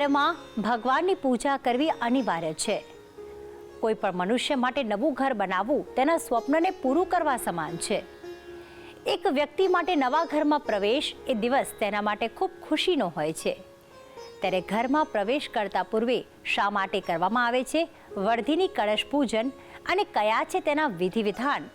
કાર્યમાં ભગવાનની પૂજા કરવી અનિવાર્ય છે. કોઈ પણ મનુષ્ય માટે નવું ઘર બનાવવું તેના સ્વપ્નને પૂરું કરવા સમાન છે. એક વ્યક્તિ માટે નવા ઘરમાં પ્રવેશ એ દિવસ તેના માટે ખૂબ ખુશીનો હોય છે. ત્યારે ઘરમાં પ્રવેશ કરતા પૂર્વે શા માટે કરવામાં આવે છે? વર્ધીની કળશ પૂજન અને કયા છે તેના વિધિ વિધાન?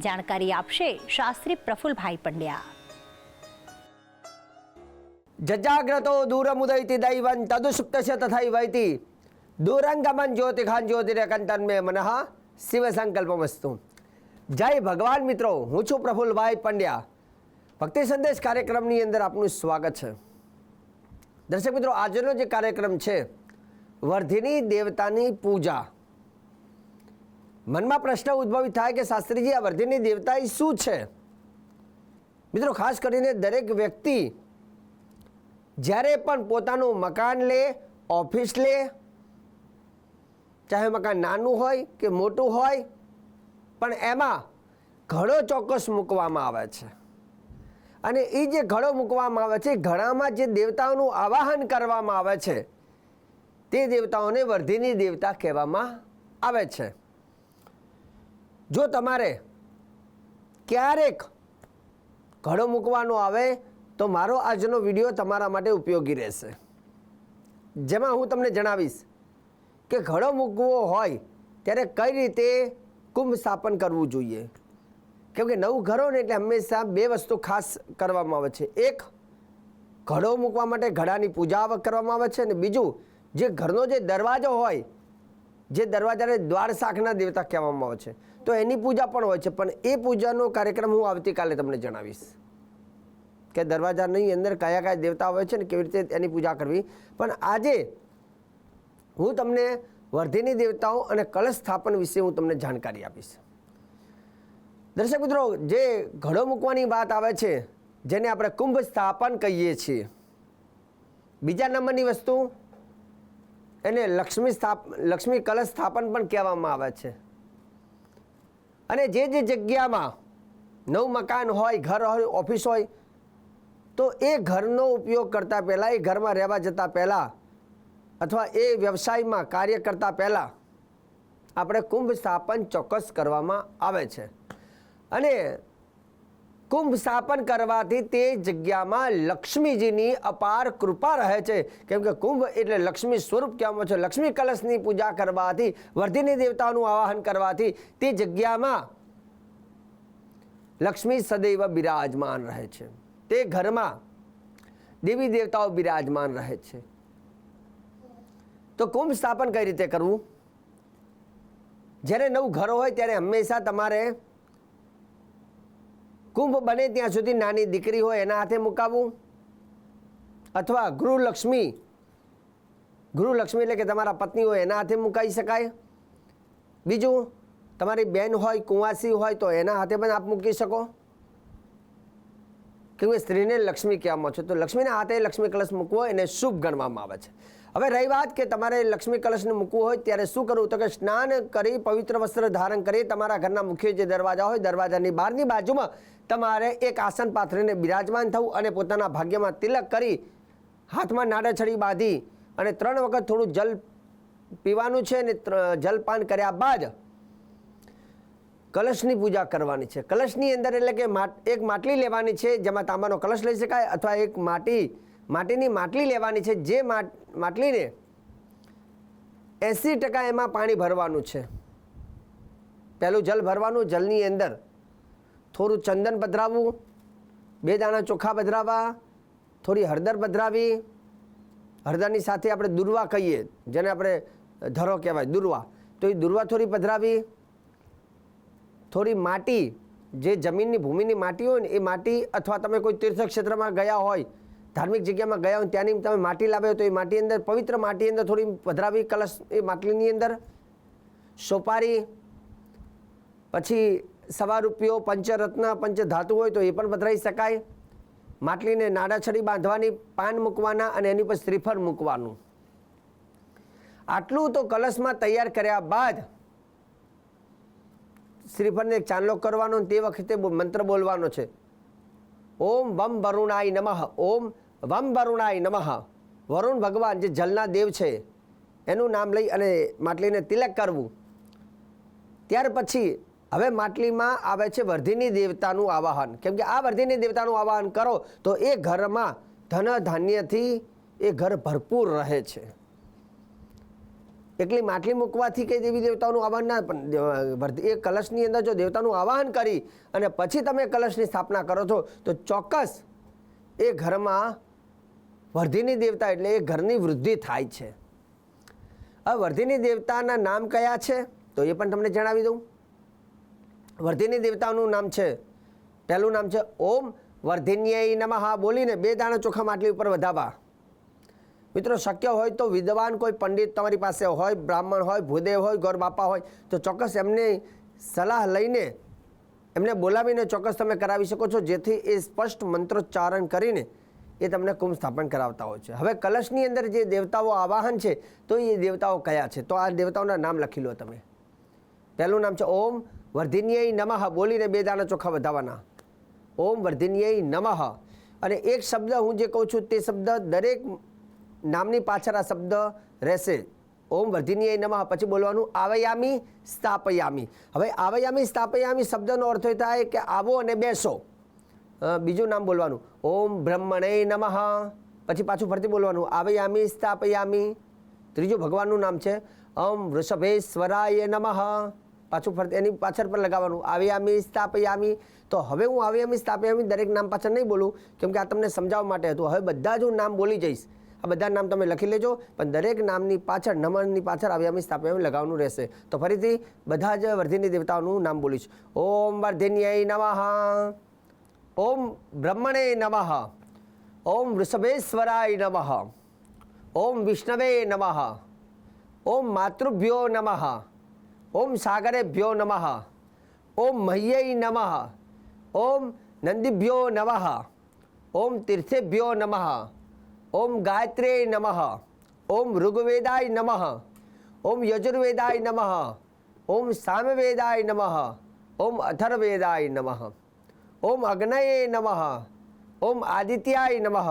જાણકારી આપશે શાસ્ત્રી પ્રફુલભાઈ પંડ્યા. જજાગ્રતો દૂરમુદૈતિ દૈવં તથા તથૈવૈતિ દૂરંગમન જ્યોતિખાન જ્યોતિરેકંતન મે મનઃ શિવ સંકલ્પમસ્તુ જય ભગવાન મિત્રો હું છું પ્રફુલભાઈ પંડ્યા ભક્તિ સંદેશ કાર્યક્રમની અંદર આપનું સ્વાગત છે દર્શક મિત્રો આજનો જે કાર્યક્રમ છે વર્ધિની દેવતાની પૂજા મનમાં પ્રશ્ન ઉદ્ભવિત થાય કે શાસ્ત્રીજી આ વર્ધિની દેવતા એ શું છે મિત્રો ખાસ કરીને દરેક વ્યક્તિ જ્યારે પણ પોતાનું મકાન લે, ઓફિસ લે, ચાહે મકાન નાનું હોય કે મોટું હોય, પણ એમાં ઘડો ચોક્કસ મૂકવામાં આવે છે. અને એ જે ઘડો મૂકવામાં આવે છે ઘડામાં જે દેવતાઓનું આવાહન કરવામાં આવે છે, તે દેવતાઓને વર્ધિની દેવતા કહેવામાં આવે છે. જો તમારે ક્યારેક ઘડો મૂકવાનો આવે તો મારો આજનો વીડિયો તમારા માટે ઉપયોગી રહેશે. જેમાં હું તમને જણાવીશ કે ઘડો મૂકવો હોય ત્યારે કઈ રીતે કુંભ સ્થાપન કરવું જોઈએ. કેમ કે નવું ઘરો ને એટલે હંમેશા બે વસ્તુ ખાસ કરવામાં આવે છે. એક, ઘડો મૂકવા માટે ઘડાની પૂજા કરવામાં આવે છે અને બીજું, જે ઘરનો જે દરવાજો હોય, જે દરવાજાને દ્વાર શાખના દેવતા કહેવામાં આવે છે. તો એની પૂજા પણ હોય છે. પણ એ પૂજાનો કાર્યક્રમ હું આવતીકાલે તમને જણાવીશ. કે દરવાજાની અંદર કયા કયા દેવતા હોય છે ને કેવી રીતે એની પૂજા કરવી. પણ આજે હું તમને વર્ધિની દેવતાઓ અને કલશ સ્થાપન વિશે હું તમને જાણકારી આપીશ. દર્શક મિત્રો, જે ઘડો મૂકવાની વાત આવે છે, જેને આપણે કુંભ સ્થાપન કહીએ છીએ, બીજા નંબરની વસ્તુ, એને લક્ષ્મી સ્થાપ, લક્ષ્મી કલશ સ્થાપન પણ કહેવામાં આવે છે. અને જે જે જગ્યામાં નવું મકાન હોય, ઘર હોય, ઓફિસ હોય તો એ ઘરનો ઉપયોગ કરતાં પહેલાં, એ ઘરમાં રહેવા જતાં પહેલાં અથવા એ વ્યવસાયમાં કાર્ય કરતાં પહેલાં આપણે કુંભ સ્થાપન ચોક્કસ કરવામાં આવે છે. અને કુંભ સ્થાપન કરવાથી તે જગ્યામાં લક્ષ્મીજીની અપાર કૃપા રહે છે. કેમ કે કુંભ એટલે લક્ષ્મી સ્વરૂપ કહેવામાં છે. લક્ષ્મી કલશની પૂજા કરવાથી, વર્ધિની દેવતાનું આવાહન કરવાથી તે જગ્યામાં લક્ષ્મી સદૈવ બિરાજમાન રહે છે. તે ઘરમાં દેવી દેવતાઓ બિરાજમાન રહે છે. તો કુંભ સ્થાપન કઈ રીતે કરવું? જ્યારે નવું ઘર હોય ત્યારે હંમેશા તમારે કુંભ બને ત્યાં સુધી નાની દીકરી હોય એના હાથે મુકાવવું અથવા ગૃહલક્ષ્મી ગૃહલક્ષ્મી એટલે કે તમારા પત્ની હોય એના હાથે મુકાઈ શકાય. બીજું, તમારી બેન હોય, કુંવાસી હોય તો એના હાથે પણ આપ મૂકી શકો. કે સ્ત્રીને લક્ષ્મી કહેવામાં છે. તો લક્ષ્મીના હાથે લક્ષ્મી કલશ મૂકવો એને શુભ ગણવામાં આવે છે. હવે રહી વાત કે તમારે લક્ષ્મી કલશને મૂકવું હોય ત્યારે શું કરવું? તો કે સ્નાન કરી, પવિત્ર વસ્ત્ર ધારણ કરી તમારા ઘરના મુખ્ય જે દરવાજા હોય, દરવાજાની બહારની બાજુમાં તમારે એક આસન પાથરીને બિરાજમાન થવું અને પોતાના ભાગ્યમાં તિલક કરી હાથમાં નાડાછડી બાંધી અને ત્રણ વખત થોડું જલ પીવાનું છે અને જલપાન કર્યા બાદ કલશની પૂજા કરવાની છે. કલશની અંદર એટલે કે એક માટલી લેવાની છે જેમાં તાંબાનો કલશ લઈ શકાય અથવા એક માટી, માટીની માટલી લેવાની છે જે માટ- માટલીને એંસી ટકા એમાં પાણી ભરવાનું છે. પહેલું જલ ભરવાનું, જલની અંદર થોડું ચંદન પધરાવવું, બે દાણા ચોખા પધરાવવા, થોડી હળદર પધરાવી. હળદરની સાથે આપણે દુર્વા કહીએ, જેને આપણે ધરો કહેવાય, દુર્વા. તો એ દુર્વા થોડી પધરાવી. થોડી માટી, જે જમીનની ભૂમિની માટી હોય ને, એ માટી અથવા તમે કોઈ તીર્થક્ષેત્રમાં ગયા હોય, ધાર્મિક જગ્યામાં ગયા હોય ત્યાંની તમે માટી લાવ્યો તો એ માટી અંદર, પવિત્ર માટી અંદર થોડી પધરાવી કલશ એ માટલીની અંદર, સોપારી, પછી સવા રૂપિયો પંચરત્ન, પંચધાતુ હોય તો એ પણ પધરાવી શકાય. માટલીને નાડાછડી બાંધવાની, પાન મૂકવાના અને એની પર શ્રીફળ મૂકવાનું. આટલું તો કલશમાં તૈયાર કર્યા બાદ શ્રીફળને ચાંદલો કરવાનો તે વખતે મંત્ર બોલવાનો છે. ઓમ વમ વરુણાય નમઃ, ઓમ વમ વરુણાય નમઃ. વરુણ ભગવાન જે જલના દેવ છે, એનું નામ લઈ અને માટલીને તિલક કરવું. ત્યાર પછી હવે માટલીમાં આવે છે વર્ધિની દેવતાનું આવાહન. કેમ કે આ વર્ધિની દેવતાનું આવાહન કરો તો એ ઘરમાં ધન ધાન્યથી એ ઘર ભરપૂર રહે છે. એકલી માટલી મૂકવાથી કે દેવી દેવતાઓનું આવાહન ના પણ અ, એ કલશની અંદર જો દેવતાનું આવાહન કરી અને પછી તમે કલશની સ્થાપના કરો છો તો ચોક્કસ એ ઘરમાં વર્ધિની દેવતા એટલે એ ઘરની વૃદ્ધિ થાય છે. આ વર્ધિની દેવતાના નામ કયા છે? તો એ પણ તમને જણાવી દઉં. વર્ધિની દેવતાનું નામ છે પહેલું નામ છે ઓમ. વર્ધિન્યય નમઃ બોલીને બે દાણા ચોખા માટલી ઉપર વધાવવા. મિત્રો, શક્ય હોય તો વિદ્વાન કોઈ પંડિત તમારી પાસે હોય, બ્રાહ્મણ હોય, ભૂદેવ હોય, ગોર બાપા હોય, તો ચોક્કસ એમની સલાહ લઈને, એમને બોલાવીને ચોક્કસ તમે કરાવી શકો છો, જેથી એ સ્પષ્ટ મંત્રોચ્ચારણ કરીને એ તમને કુંભ સ્થાપન કરાવતા હોય છે. હવે કલશની અંદર જે દેવતાઓ આવાહન છે, તો એ દેવતાઓ કયા છે? તો આ દેવતાઓના નામ લખી લો તમે. પહેલું નામ છે, ઓમ વર્ધિન્યય નમઃ, બોલીને બે દાણા ચોખા વધાવવાના. ઓમ વર્ધિન્યય નમઃ. અને એક શબ્દ હું જે કહું છું, તે શબ્દ દરેક નામની પાછળ આ શબ્દ રહેશે. ઓમ વર્ધિનીય નમઃ. પછી બોલવાનું આવયામી, સ્થાપયામી. હવે આવયામી, સ્થાપયામી શબ્દનો અર્થ એ થાય કે આવો અને બેસો. બીજું નામ બોલવાનું. ઓમ બ્રહ્મણે નમઃ. પછી પાછું ફરતી બોલવાનું. આવયામી, સ્થાપયામી. ત્રીજું ભગવાનનું નામ છે. ઓમ વૃષભેશ્વરાય નમઃ. પાછું ફરતી એની પાછળ પર લગાવવાનું. આવ્યામી, સ્થાપયામી. તો હવે હું આવ્યામી, સ્થાપયામી દરેક નામ પાછળ નહીં બોલું, કેમ કે આ તમને સમજાવવા માટે હતું. હવે બધા જ હું નામ બોલી જઈશ. આ બધા નામ તમે લખી લેજો, પણ દરેક નામની પાછળ, નમનની પાછળ આવ્યામી સ્થાપ્યામી લગાવવાનું રહેશે. તો ફરીથી બધા જ વર્ધિની દેવતાઓનું નામ બોલીશ. ઓમ વર્ધિન્યય નમઃ. ઓમ બ્રહ્મણે નમઃ. ઓમ વૃષભેશ્વરાય નમઃ. ઓમ વિષ્ણવે નમઃ. ઓમ માતૃભ્યો નમઃ. ઓમ સાગરેભ્યો નમઃ. ઓમ મહ્યય નમઃ. ઓમ નંદીભ્યો નમઃ. ઓમ તીર્થેભ્યો નમઃ. ઓમ ગાયત્રે નમઃ ઓમ ઋગ્વેદાય નમઃ ઓમ યજુર્વેદાય નમઃ ઓમ સામવેદાય નમઃ ઓમ અથર્વેદાય નમઃ ઓમ અગ્નયે નમઃ ઓમ આદિત્યાય નમઃ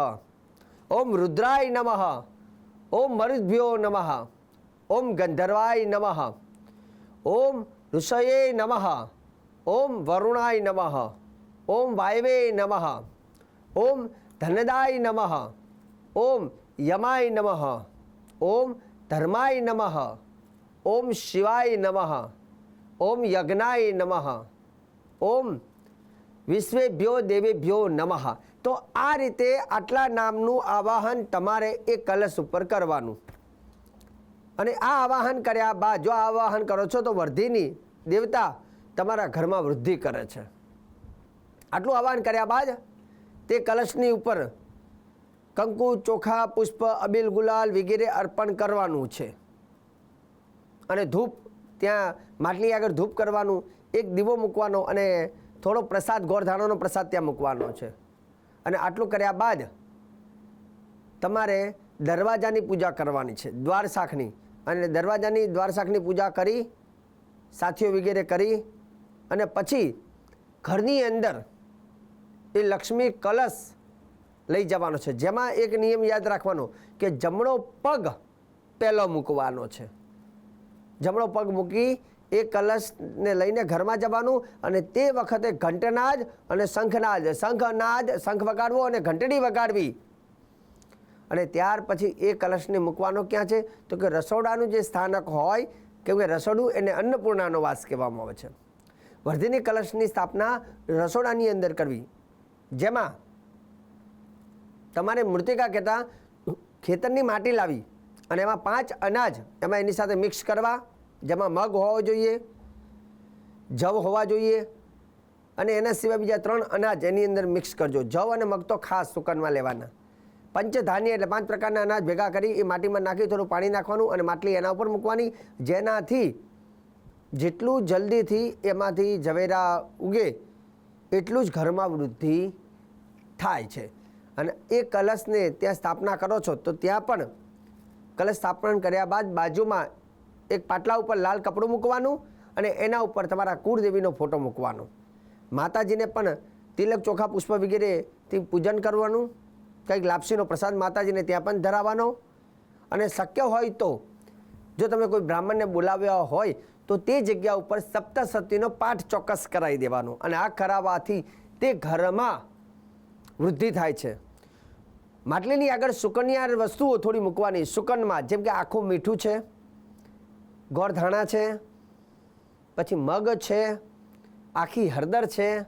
ઓમ રુદ્રાય નમઃ ઓમ મરુદ્ભ્યો નમઃ ઓમ ગંધર્વાય નમઃ ઓમ ઋષયે નમઃ ઓમ વરુણાય નમઃ ઓમ વાયવે નમઃ ઓમ ધનદાય નમઃ ઓમ યમાય નમઃ ઓમ ધર્માય નમઃ ઓમ શિવાય નમઃ ઓમ યજ્ઞાય નમઃ ઓમ વિશ્વેભ્યો દેવેભ્યો નમઃ તો આ રીતે આટલા નામનું આવાહન તમારે એ કલશ ઉપર કરવાનું અને આ આવાહન કર્યા બાદ જો આ આવાહન કરો છો તો વર્ધિની દેવતા તમારા ઘરમાં વૃદ્ધિ કરે છે આટલું આવાહન કર્યા બાદ તે કલશની ઉપર કંકુ, ચોખા, પુષ્પ, અબીલ, ગુલાલ વગેરે અર્પણ કરવાનું છે. અને ધૂપ, ત્યાં માટલી આગળ ધૂપ કરવાનું, એક દીવો મૂકવાનો અને થોડો પ્રસાદ ગોળધાણાનો પ્રસાદ ત્યાં મૂકવાનો છે. અને આટલું કર્યા બાદ તમારે દરવાજાની પૂજા કરવાની છે દ્વાર શાખની અને દરવાજાની દ્વાર શાખની પૂજા કરી, સાથીઓ વગેરે કરી, અને પછી ઘરની અંદર એ લક્ષ્મી કલશ લઈ જવાનો છે. જેમાં એક નિયમ યાદ રાખવાનો કે જમણો પગ પહેલો મૂકવાનો છે. જમણો પગ મૂકી એ કલશને લઈને ઘરમાં જવાનું અને તે વખતે ઘંટનાદ અને શંખનાદ શંખનાદ, શંખ વગાડવો અને ઘંટડી વગાડવી. અને ત્યાર પછી એ કલશને મૂકવાનો ક્યાં છે? તો કે રસોડાનું જે સ્થાનક હોય, કેમ કે રસોડું એને અન્નપૂર્ણાનો વાસ કહેવામાં આવે છે. વર્ધિની કલશની સ્થાપના રસોડાની અંદર કરવી. જેમાં તમારે મૃતિકા કહેતા ખેતરની માટી લાવી અને એમાં પાંચ અનાજ એમાં એની સાથે મિક્સ કરવા, જેમાં મગ હોવો જોઈએ, જવ હોવા જોઈએ અને એના સિવાય બીજા ત્રણ અનાજ એની અંદર મિક્સ કરજો. જવ અને મગ તો ખાસ સુકનમાં લેવાના. પંચધાન્ય એટલે પાંચ પ્રકારના અનાજ ભેગા કરી એ માટીમાં નાખી, થોડું પાણી નાખવાનું અને માટલી એના ઉપર મૂકવાની. જેનાથી જેટલું જલ્દીથી એમાંથી ઝવેરા ઉગે, એટલું જ ઘરમાં વૃદ્ધિ થાય છે. અને એ કલશને ત્યાં સ્થાપના કરો છો, તો ત્યાં પણ કલશ સ્થાપન કર્યા બાદ બાજુમાં એક પાટલા ઉપર લાલ કપડું મૂકવાનું અને એના ઉપર તમારા કુળદેવીનો ફોટો મૂકવાનો. માતાજીને પણ તિલક ચોખા પુષ્પ વગેરેથી પૂજન કરવાનું, કંઈક લાપસીનો પ્રસાદ માતાજીને ત્યાં પણ ધરાવવાનો. અને શક્ય હોય તો, જો તમે કોઈ બ્રાહ્મણને બોલાવ્યા હોય, તો તે જગ્યા ઉપર સપ્તસતીનો પાઠ ચોક્કસ કરાવી દેવાનો. અને આ કરાવવાથી તે ઘરમાં વૃદ્ધિ થાય છે. માટલીની આગળ સુકન્યા વસ્તુઓ થોડી મૂકવાની. સુકનમાં, જેમ કે આખું મીઠું છે, ગોળધાણા છે, પછી મગ છે, આખી હળદર છે,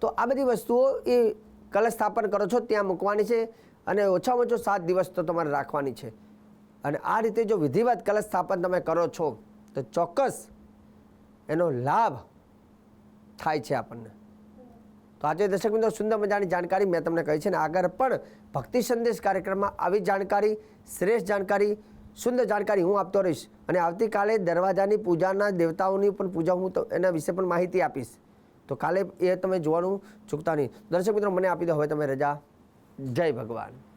તો આ બધી વસ્તુઓ એ કલશ સ્થાપન કરો છો, ત્યાં મૂકવાની છે અને ઓછામાં ઓછો સાત દિવસ તો તમારે રાખવાની છે. અને આ રીતે જો વિધિવત કલશ સ્થાપન તમે કરો છો, તો ચોક્કસ એનો લાભ થાય છે આપણને. તો આજે દર્શક મિત્રો સુંદર મજાની જાણકારી મેં તમને કહી છે ને આગળ પણ ભક્તિ સંદેશ કાર્યક્રમમાં આવી જાણકારી, શ્રેષ્ઠ જાણકારી, સુંદર જાણકારી હું આપતો રહીશ. અને આવતીકાલે દરવાજાની પૂજાના દેવતાઓની પણ પૂજા હું એના વિશે પણ માહિતી આપીશ. તો કાલે એ તમે જોવાનું ચૂકતા નહીં. દર્શક મિત્રો, મને આપી દો. હવે તમે રજા. જય ભગવાન.